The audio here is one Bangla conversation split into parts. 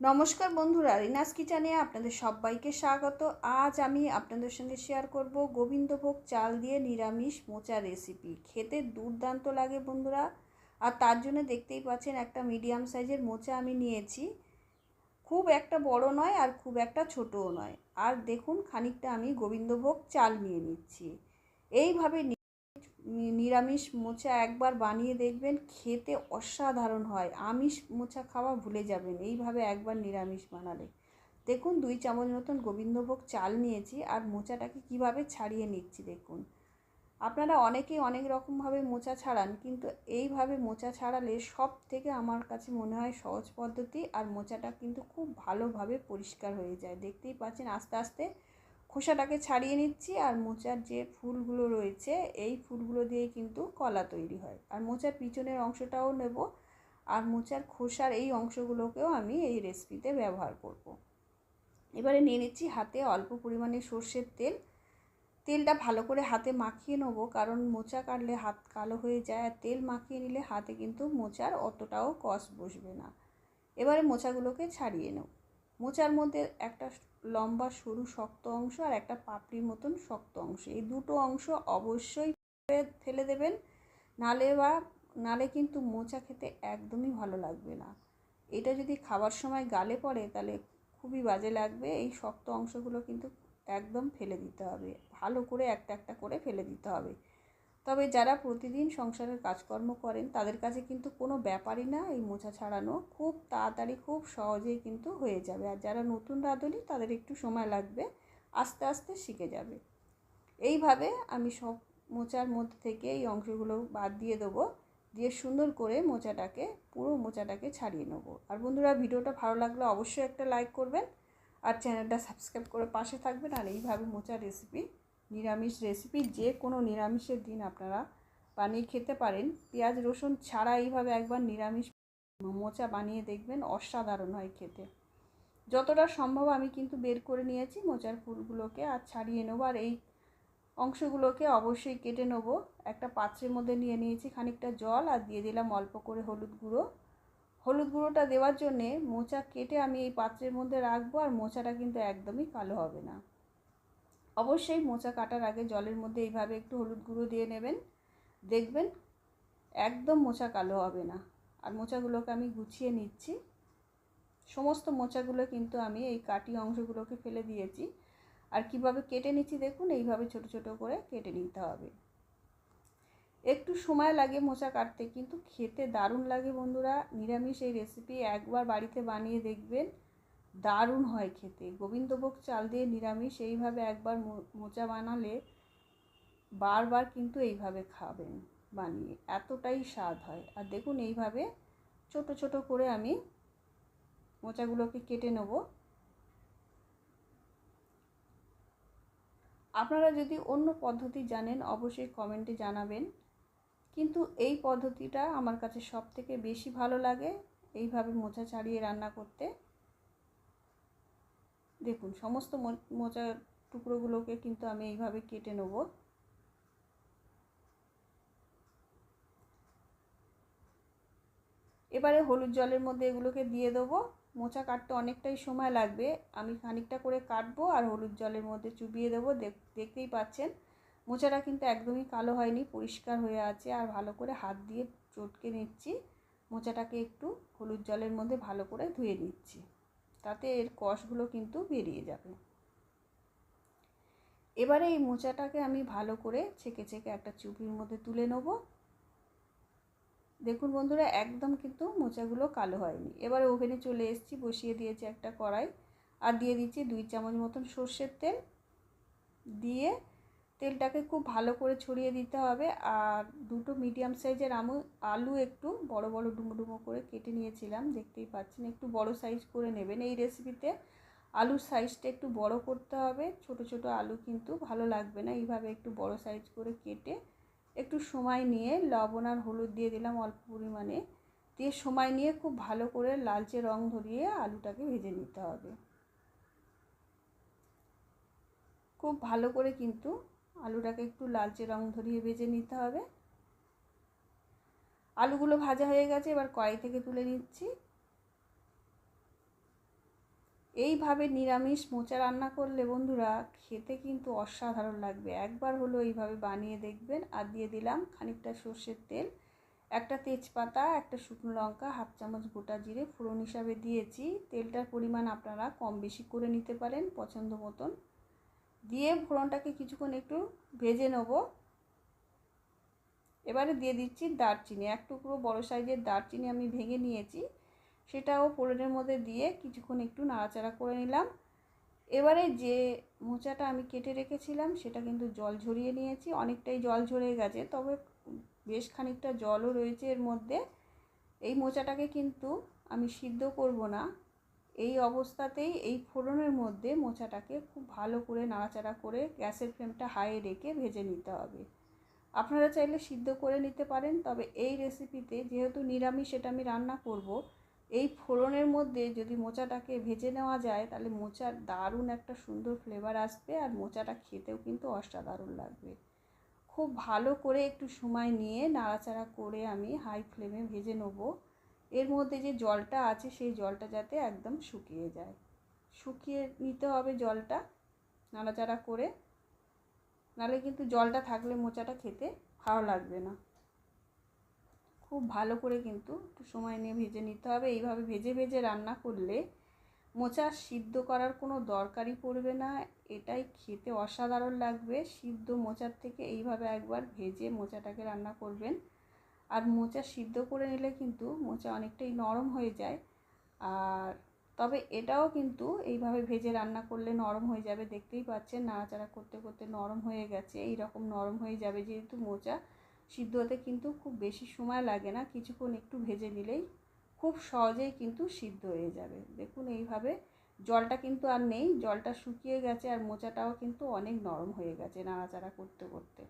নমস্কার বন্ধুরা, রিনাস কিচেনে আপনাদের সবাইকে স্বাগত। আজ আমি আপনাদের সঙ্গে শেয়ার করব গোবিন্দভোগ চাল দিয়ে নিরামিষ মোচা রেসিপি খেতে দুর্দান্ত লাগে বন্ধুরা। আর তার জন্য দেখতেই পাচ্ছেন একটা মিডিয়াম সাইজের মোচা আমি নিয়েছি। খুব একটা বড় নয় আর খুব একটা ছোটও নয়। আর দেখুন, খানিকটা আমি গোবিন্দভোগ চাল নিয়ে নিচ্ছি। এইভাবে নিরামিষ মোচা একবার বানিয়ে দেখবেন, খেতে অসাধারণ হয়। আমিষ মোচা খাওয়া ভুলে যাবেন, এইভাবে একবার নিরামিষ বানালে। দেখুন, দুই চামচ মতন গোবিন্দভোগ চাল নিয়েছি আর মোচাটাকে কীভাবে ছাড়িয়ে নিচ্ছি দেখুন। আপনারা অনেকেই অনেক রকমভাবে মোচা ছাড়ান, কিন্তু এইভাবে মোচা ছাড়ালে সব থেকে আমার কাছে মনে হয় সহজ পদ্ধতি আর মোচাটা কিন্তু খুব ভালোভাবে পরিষ্কার হয়ে যায়। দেখতেই পাচ্ছেন, আস্তে আস্তে খোসাটাকে ছাড়িয়ে নিচ্ছি আর মোচার যে ফুলগুলো রয়েছে, এই ফুলগুলো দিয়ে কিন্তু কলা তৈরি হয়। আর মোচার পিছনের অংশটাও নেব আর মোচার খোসার এই অংশগুলোকেও আমি এই রেসিপিতে ব্যবহার করব। এবারে নিয়ে নিচ্ছি হাতে অল্প পরিমাণে সর্ষের তেল। তেলটা ভালো করে হাতে মাখিয়ে নেব কারণ মোচা কাটলে হাত কালো হয়ে যায় আর তেল মাখিয়ে নিলে হাতে কিন্তু মোচার অতটাও কষ বসবে না। এবারে মোচাগুলোকে ছাড়িয়ে নেব। মোচার মধ্যে একটা লম্বা, সরু, শক্ত অংশ আর একটা পাপড়ির মতন শক্ত অংশ। এই দুটো অংশ অবশ্যই ফেলে দেবেন, নালে বা নালে কিন্তু মোচা খেতে একদমই ভালো লাগবে না। এটা যদি খাবার সময় গালে পড়ে তাহলে খুবই বাজে লাগবে। এই শক্ত অংশগুলো কিন্তু একদম ফেলে দিতে হবে। ভালো করে একটা একটা করে ফেলে দিতে হবে। তবে যারা প্রতিদিন সংসারের কাজকর্ম করেন, তাদের কাছে কিন্তু কোনো ব্যাপারই না এই মোছা ছাড়ানো। খুব তাড়াতাড়ি, খুব সহজেই কিন্তু হয়ে যাবে। আর যারা নতুন রাঁধুনি, তাদের একটু সময় লাগবে, আস্তে আস্তে শিখে যাবে। এইভাবে আমি সব মোচার মধ্যে থেকে এই অংশগুলো বাদ দিয়ে দেবো। দিয়ে সুন্দর করে মোচাটাকে পুরো মোচাটাকে ছাড়িয়ে নেব। আর বন্ধুরা, ভিডিওটা ভালো লাগলে অবশ্যই একটা লাইক করবেন। আর চ্যানেলটা সাবস্ক্রাইব করে পাশে থাকবেন। আর এইভাবে মোচার রেসিপি নিরামিষ রেসিপি যে কোনো নিরামিষের দিন আপনারা বানিয়ে খেতে পারেন। পেঁয়াজ, রসুন ছাড়া এইভাবে একবার নিরামিষ মোচা বানিয়ে দেখবেন, অসাধারণ হয় খেতে। যতটা সম্ভব আমি কিন্তু বের করে নিয়েছি মোচার ফুলগুলোকে আর ছাড়িয়ে নেব। আর এই অংশগুলোকে অবশ্যই কেটে নেব। একটা পাত্রের মধ্যে নিয়ে নিয়েছি খানিকটা জল আর দিয়ে দিলাম অল্প করে হলুদ গুঁড়ো। হলুদ গুঁড়োটা দেওয়ার জন্যে মোচা কেটে আমি এই পাত্রের মধ্যে রাখব আর মোচাটা কিন্তু একদমই কালো হবে না। অবশ্যই মোচা কাটার আগে জলের মধ্যে এইভাবে একটু হলুদ গুঁড়ো দিয়ে নেবেন। দেখবেন একদম মোচা কালো হবে না। আর মোচাগুলোকে আমি গুছিয়ে নিচ্ছি। সমস্ত মোচাগুলো কিন্তু আমি এই কাটি অংশগুলোকে ফেলে দিয়েছি। আর কীভাবে কেটে নিচ্ছি দেখুন, এইভাবে ছোট ছোট করে কেটে নিতে হবে। একটু সময় লাগে মোচা কাটতে, কিন্তু খেতে দারুণ লাগে বন্ধুরা। নিরামিষ এই রেসিপি একবার বাড়িতে বানিয়ে দেখবেন। দারুণ হয় খেতে। গোবিন্দভোগ চাল দিয়ে নিরামিষ এইভাবে একবার মোচা বানালে বারবার কিন্তু এইভাবে খাবেন বানিয়ে। এতটাই স্বাদ হয়। আর দেখুন এইভাবে ছোট ছোট করে আমি মোচাগুলোকে কেটে নেব। আপনারা যদি অন্য পদ্ধতি জানেন, অবশ্যই কমেন্টে জানাবেন। কিন্তু এই পদ্ধতিটা আমার কাছে সব থেকে বেশি ভালো লাগে, এইভাবে মোচা ছাড়িয়ে রান্না করতে। দেখুন, সমস্ত মোচার টুকরোগুলোকে কিন্তু আমি এইভাবে কেটে নেব। এবারে হলুদ জলের মধ্যে এগুলোকে দিয়ে দেবো। মোচা কাটতে অনেকটাই সময় লাগবে। আমি খানিকটা করে কাটবো আর হলুদ জলের মধ্যে চুবিয়ে দেবো। দেখতেই পাচ্ছেন, মোচাটা কিন্তু একদমই কালো হয়নি, পরিষ্কার হয়ে আছে আর ভালো করে হাত দিয়ে চটকে নিচ্ছি। মোচাটাকে একটু হলুদ জলের মধ্যে ভালো করে ধুয়ে নিচ্ছি। তাতে এর কষগুলো কিন্তু বেরিয়ে যাবে। এবারে এই মোচাটাকে আমি ভালো করে ছেঁকে ছেঁকে একটা চুপির মধ্যে তুলে নেব। দেখুন বন্ধুরা, একদম কিন্তু মোচাগুলো কালো হয়নি। এবারে ওভেনে চলে এসেছি, বসিয়ে দিয়েছি একটা কড়াই। আর দিয়ে দিচ্ছি দুই চামচ মতন সর্ষের তেল। দিয়ে তেলটাকে খুব ভালো করে ছড়িয়ে দিতে হবে। আর দুটো মিডিয়াম সাইজের আমু, আলু একটু বড় বড় ডুমো ডুমো করে কেটে নিয়েছিলাম, দেখতেই পাচ্ছেন। একটু বড় সাইজ করে নেবেন। এই রেসিপিতে আলুর সাইজটা একটু বড় করতে হবে। ছোট ছোট আলু কিন্তু ভালো লাগবে না। এইভাবে একটু বড় সাইজ করে কেটে একটু সময় নিয়ে লবণ আর হলুদ দিয়ে দিলাম অল্প পরিমাণে। দিয়ে সময় নিয়ে খুব ভালো করে লালচে রং ধরিয়ে আলুটাকে ভেজে নিতে হবে। খুব ভালো করে কিন্তু আলুটাকে একটু লালচে রং ধরিয়ে ভেজে নিতে হবে। আলুগুলো ভাজা হয়ে গেছে, এবার কড়াই থেকে তুলে নিচ্ছি। এইভাবে নিরামিষ মোচা রান্না করলে বন্ধুরা খেতে কিন্তু অসাধারণ লাগবে। একবার হলো এইভাবে বানিয়ে দেখবেন। আর দিয়ে দিলাম খানিকটা সর্ষের তেল, একটা তেজপাতা, একটা শুকনো লঙ্কা, হাফ চামচ গোটা জিরে। ফোড়ন হিসাবে দিয়েছি। তেলটার পরিমাণ আপনারা কম বেশি করে নিতে পারেন পছন্দ মতন। দিয়ে ফোড়নটাকে কিছুক্ষণ একটু ভেজে নেব। এবারে দিয়ে দিচ্ছি দারচিনি, এক টুকরো বড়ো সাইজের দারচিনি আমি ভেঙে নিয়েছি। সেটাও ফোড়নের মধ্যে দিয়ে কিছুক্ষণ একটু নাড়াচাড়া করে নিলাম। এবারে যে মোচাটা আমি কেটে রেখেছিলাম, সেটা কিন্তু জল ঝরিয়ে নিয়েছি। অনেকটাই জল ঝরে গেছে, তবে বেশ খানিকটা জলও রয়েছে এর মধ্যে। এই মোচাটাকে কিন্তু আমি সিদ্ধ করব না। এই অবস্থাতেই এই ফোড়নের মধ্যে মোচাটাকে খুব ভালো করে নাড়াচাড়া করে গ্যাসের ফ্লেমটা হাই রেখে ভেজে নিতে হবে। আপনারা চাইলে সিদ্ধ করে নিতে পারেন, তবে এই রেসিপিতে যেহেতু নিরামিষ এটা আমি রান্না করব, এই ফোড়নের মধ্যে যদি মোচাটাকে ভেজে নেওয়া যায়, তাহলে মোচার দারুণ একটা সুন্দর ফ্লেভার আসবে আর মোচাটা খেতেও কিন্তু অসাধারণ লাগবে। খুব ভালো করে একটু সময় নিয়ে নাড়াচাড়া করে আমি হাই ফ্লেমে ভেজে নেব। এর মধ্যে যে জলটা আছে, সেই জলটা যাতে একদম শুকিয়ে যায়। শুকিয়ে নিতে হবে জলটা নাড়াচাড়া করে। নাহলে কিন্তু জলটা থাকলে মোচাটা খেতে ভালো লাগবে না। খুব ভালো করে কিন্তু একটু সময় নিয়ে ভেজে নিতে হবে। এইভাবে ভেজে ভেজে রান্না করলে মোচা সিদ্ধ করার কোনো দরকারই পড়বে না। এটাই খেতে অসাধারণ লাগবে। সিদ্ধ মোচার থেকে এইভাবে একবার ভেজে মোচাটাকে রান্না করবেন। আর মোচা সিদ্ধ করে নিলে কিন্তু মোচা অনেকটাই নরম হয়ে যায়। আর তবে এটাও কিন্তু এইভাবে ভেজে রান্না করলে নরম হয়ে যাবে, দেখতেই পাচ্ছেন নাড়াচাড়া করতে করতে নরম হয়ে গেছে এই রকম নরম হয়ে যাবে যেহেতু মোচা সিদ্ধ হতে কিন্তু খুব বেশি সময় লাগে না, কিছুক্ষণ একটু ভেজে নিলেই খুব সহজেই কিন্তু সিদ্ধ হয়ে যাবে। দেখুন এইভাবে জলটা কিন্তু আর নেই, জলটা শুকিয়ে গেছে আর মোচাটাও কিন্তু অনেক নরম হয়ে গেছে নাড়াচাড়া করতে করতে।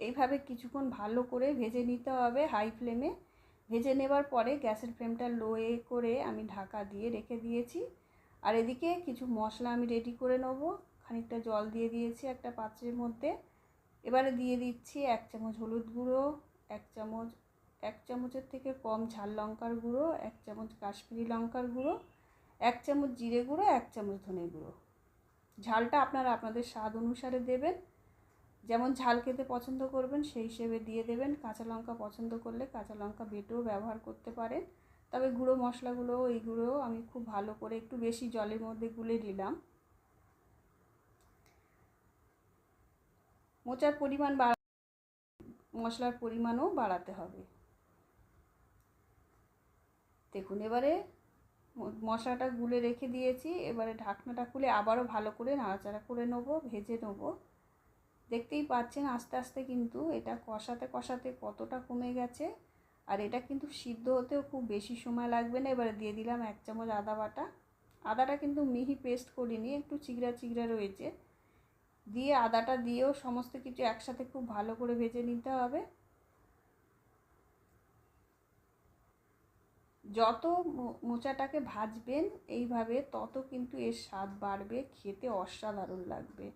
এইভাবে কিছুক্ষণ ভালো করে ভেজে নিতে হবে হাই ফ্লেমে। ভেজে নেবার পরে গ্যাসের ফ্লেমটা লোয়ে করে আমি ঢাকা দিয়ে রেখে দিয়েছি। আর এদিকে কিছু মশলা আমি রেডি করে নেব। খানিকটা জল দিয়ে দিয়েছি একটা পাত্রের মধ্যে। এবারে দিয়ে দিচ্ছি এক চামচ হলুদ গুঁড়ো, এক চামচ, এক চামচের থেকে কম ঝাল লঙ্কার গুঁড়ো, এক চামচ কাশ্মীরি লঙ্কার গুঁড়ো, এক চামচ জিরে গুঁড়ো, এক চামচ ধনে গুঁড়ো। ঝালটা আপনারা আপনাদের স্বাদ অনুসারে দেবেন। যেমন ঝাল খেতে পছন্দ করবেন, সেই হিসেবে দিয়ে দেবেন। কাঁচা লঙ্কা পছন্দ করলে কাঁচা লঙ্কা বেটেও ব্যবহার করতে পারেন। তবে গুঁড়ো মশলাগুলো এইগুলো আমি খুব ভালো করে একটু বেশি জলের মধ্যে গুলে দিলাম মোচার পরিমাণ বাড়া, মশলার পরিমাণও বাড়াতে হবে। দেখুন, এবারে মশলাটা গুলে রেখে দিয়েছি। এবারে ঢাকনাটা খুলে আবারও ভালো করে নাড়াচাড়া করে নেব, ভেজে নেব। দেখতেই পাচ্ছেন আস্তে আস্তে কিন্তু এটা কষাতে কষাতে কতটা কমে গেছে। আর এটা কিন্তু সিদ্ধ হতেও খুব বেশি সময় লাগবে না। এবারে দিয়ে দিলাম এক চামচ আদা বাটা। আদাটা কিন্তু মিহি পেস্ট করিনি, একটু চিগড়া চিগড়া রয়েছে। দিয়ে আদাটা দিয়েও সমস্ত কিছু একসাথে খুব ভালো করে ভেজে নিতে হবে। যত মোচাটাকে ভাজবেন এইভাবে তত কিন্তু এর স্বাদ বাড়বে, খেতে অসাধারণ লাগবে।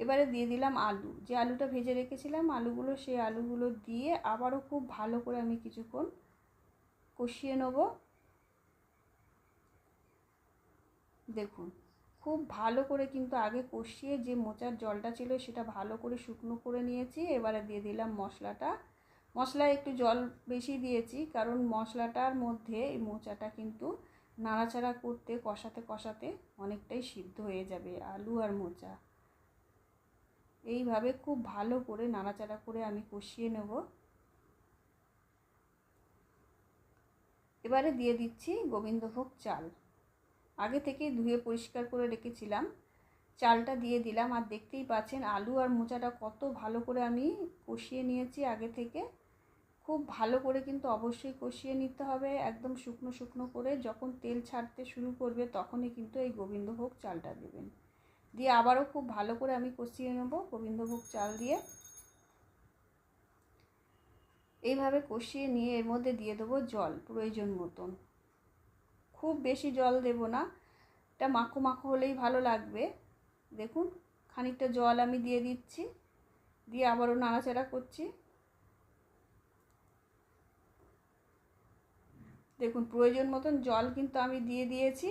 এবারে দিয়ে দিলাম আলু। যে আলুটা ভেজে রেখেছিলাম, আলুগুলো, সেই আলুগুলো দিয়ে আবারও খুব ভালো করে আমি কিছুক্ষণ কষিয়ে নেব। দেখুন, খুব ভালো করে কিন্তু আগে কষিয়ে যে মোচার জলটা ছিল সেটা ভালো করে শুকনো করে নিয়েছি। এবারে দিয়ে দিলাম মশলাটা। মশলায় একটু জল বেশি দিয়েছি, কারণ মশলাটার মধ্যে এই মোচাটা কিন্তু নাড়াচাড়া করতে, কষাতে কষাতে অনেকটাই সিদ্ধ হয়ে যাবে আলু আর মোচা। এইভাবে খুব ভালো করে নাড়াচাড়া করে আমি কষিয়ে নেব। এবারে দিয়ে দিচ্ছি গোবিন্দভোগ চাল। আগে থেকে ধুয়ে পরিষ্কার করে রেখেছিলাম। চালটা দিয়ে দিলাম আর দেখতেই পাচ্ছেন আলু আর মোচাটা কত ভালো করে আমি কষিয়ে নিয়েছি আগে থেকে। খুব ভালো করে কিন্তু অবশ্যই কষিয়ে নিতে হবে, একদম শুকনো শুকনো করে। যখন তেল ছাড়তে শুরু করবে তখনই কিন্তু এই গোবিন্দভোগ চালটা দেবেন। দিয়ে আবারও খুব ভালো করে আমি কষিয়ে নেব গোবিন্দভোগ চাল দিয়ে। এইভাবে কষিয়ে নিয়ে এর মধ্যে দিয়ে দেবো জল, প্রয়োজন মতন। খুব বেশি জল দেব না, এটা মাখো মাখো হলেই ভালো লাগবে। দেখুন, খানিকটা জল আমি দিয়ে দিচ্ছি, দিয়ে আবারও নাড়াচাড়া করছি। দেখুন, প্রয়োজন মতন জল কিন্তু আমি দিয়ে দিয়েছি।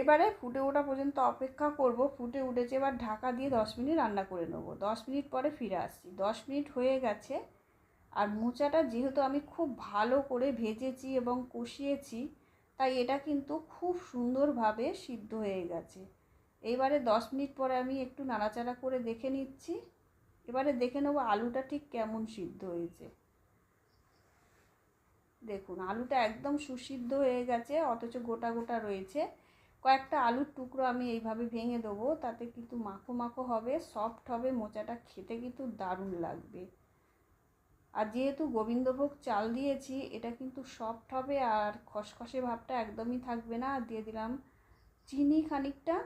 এবারে ফুটে ওঠা পর্যন্ত অপেক্ষা করব। ফুটে উঠেছে এবার ঢাকা দিয়ে দশ মিনিট রান্না করে নেব। দশ মিনিট পরে ফিরে আসছি। দশ মিনিট হয়ে গেছে আর মোচাটা যেহেতু আমি খুব ভালো করে ভেজেছি এবং কষিয়েছি, তাই এটা কিন্তু খুব সুন্দরভাবে সিদ্ধ হয়ে গেছে। এইবারে দশ মিনিট পরে আমি একটু নাড়াচাড়া করে দেখে নিচ্ছি। এবারে দেখে নেব আলুটা ঠিক কেমন সিদ্ধ হয়েছে। দেখুন, আলুটা একদম সুসিদ্ধ হয়ে গেছে, অথচ গোটা গোটা রয়েছে। কয়েকটা আলুর টুকরো আমি এইভাবে ভেঙে দেবো, তাতে কিন্তু মাখো মাখো হবে সফট হবে, মোচাটা খেতে কিন্তু দারুণ লাগবে। আর যেহেতু গোবিন্দভোগ চাল দিয়েছি, এটা কিন্তু সফট হবে আর খসখসে ভাবটা একদমই থাকবে না। আর দিয়ে দিলাম চিনি খানিকটা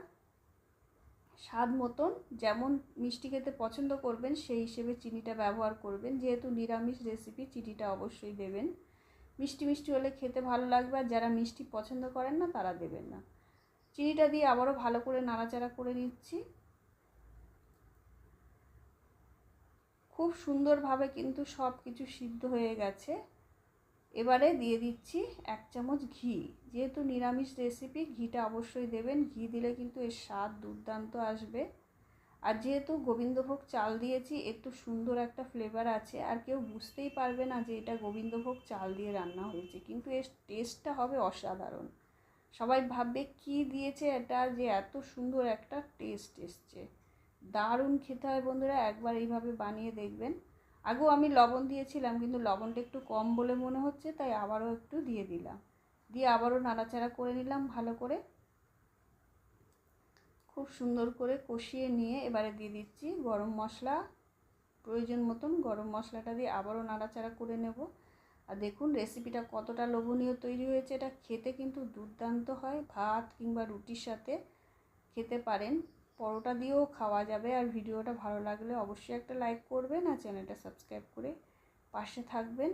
স্বাদ মতন, যেমন মিষ্টি খেতে পছন্দ করবেন, সেই হিসেবে চিনিটা ব্যবহার করবেন। যেহেতু নিরামিষ রেসিপি চিনিটা অবশ্যই দেবেন। মিষ্টি মিষ্টি হলে খেতে ভালো লাগবে, আর যারা মিষ্টি পছন্দ করেন না, তারা দেবেন না। চিনিটা দিয়ে আবারও ভালো করে নাড়াচাড়া করে নিচ্ছি। খুব সুন্দরভাবে কিন্তু সব কিছু সিদ্ধ হয়ে গেছে। এবারে দিয়ে দিচ্ছি এক চামচ ঘি। যেহেতু নিরামিষ রেসিপি ঘিটা অবশ্যই দেবেন। ঘি দিলে কিন্তু এর স্বাদ দুর্দান্ত আসবে। আর যেহেতু গোবিন্দভোগ চাল দিয়েছি, একটু সুন্দর একটা ফ্লেভার আছে। আর কেউ বুঝতেই পারবে না যে এটা গোবিন্দভোগ চাল দিয়ে রান্না হয়েছে। কিন্তু এর টেস্টটা হবে অসাধারণ। সবাই ভাববে, কি দিয়েছে এটা যে এত সুন্দর একটা টেস্ট এসছে? দারুণ খেতে হয় বন্ধুরা, একবার এইভাবে বানিয়ে দেখবেন। আগেও আমি লবণ দিয়েছিলাম, কিন্তু লবণটা একটু কম বলে মনে হচ্ছে, তাই আবারও একটু দিয়ে দিলাম। দিয়ে আবারও নাড়াচাড়া করে নিলাম ভালো করে। খুব সুন্দর করে কষিয়ে নিয়ে এবারে দিয়ে দিচ্ছি গরম মশলা। প্রয়োজন মতন গরম মশলাটা দিয়ে আবারও নাড়াচাড়া করে নেব। আর দেখুন রেসিপিটা কতটা লোভনীয় তৈরি হয়েছে, এটা খেতে কিন্তু দুর্দান্ত হয়। ভাত কিংবা রুটির সাথে খেতে পারেন। পরোটা দিয়েও খাওয়া যাবে। আর ভিডিওটা ভালো লাগলে অবশ্যই একটা লাইক করবেন আর চ্যানেলটা সাবস্ক্রাইব করে পাশে থাকবেন।